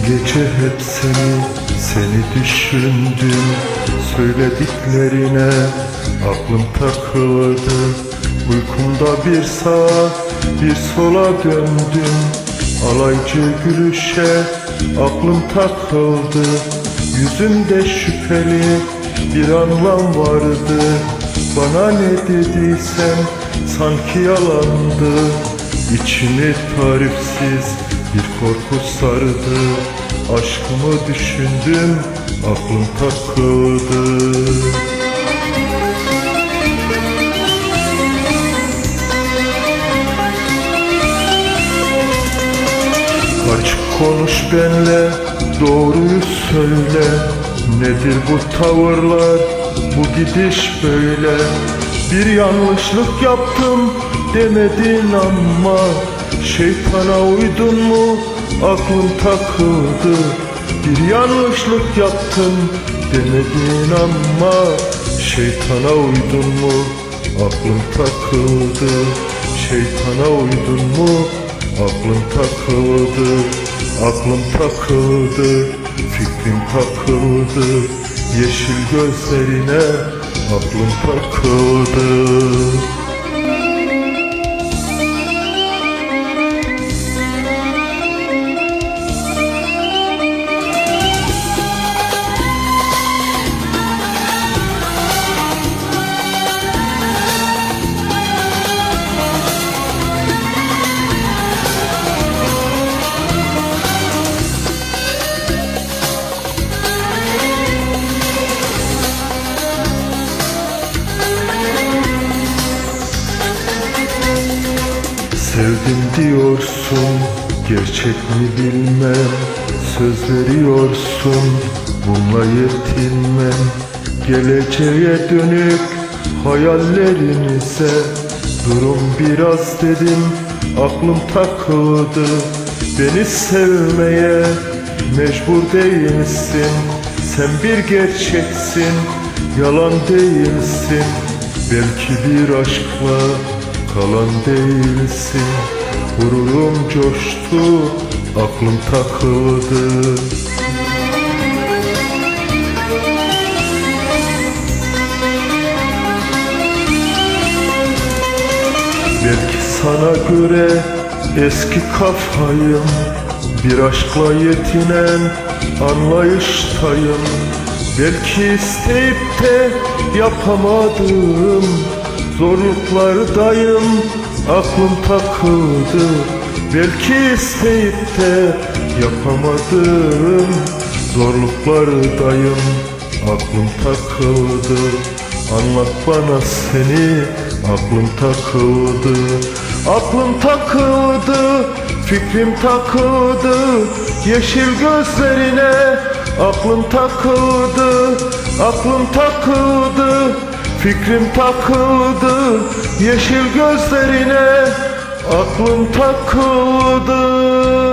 Gece hep seni, seni düşündüm. Söylediklerine aklım takıldı. Uykumda bir sağa, bir sola döndüm. Alaycı gülüşe aklım takıldı. Yüzümde şüpheli bir anlam vardı. Bana ne dediysen sanki yalandı. İçimi tarifsiz bir korku sardı. Aşkımı düşündüm aklım takıldı. Açık konuş benle doğruyu söyle. Nedir bu tavırlar bu gidiş böyle? Bir yanlışlık yaptım demedin ama Şeytana uydun mu? Aklım takıldı. Bir yanlışlık yaptım demedin ama Şeytana uydun mu? Aklım takıldı. Şeytana uydun mu? Aklım takıldı. Aklım takıldı. Fikrim takıldı. Yeşil gözlerine aklım takıldı Sevdim diyorsun gerçek mi bilmem? Söz veriyorsun bununla yetinmem. Geleceğe dönük hayallerinize Durum biraz dedim. Aklım takıldı Beni sevmeye mecbur değilsin. Sen bir gerçeksin yalan değilsin. Belki bir aşkla kalan değilsin. Gururum coştu, aklım takıldı. Belki sana göre eski kafayım Bir aşkla yetinen anlayıştayım. Belki isteyip de yapamadım Zorluklardayım aklım takıldı. Belki isteyip de yapamadım Zorluklardayım aklım takıldı. Anlat bana seni aklım takıldı. Aklım takıldı fikrim takıldı. Yeşil gözlerine aklım takıldı. Aklım takıldı fikrim takıldı Yeşil gözlerine aklım takıldı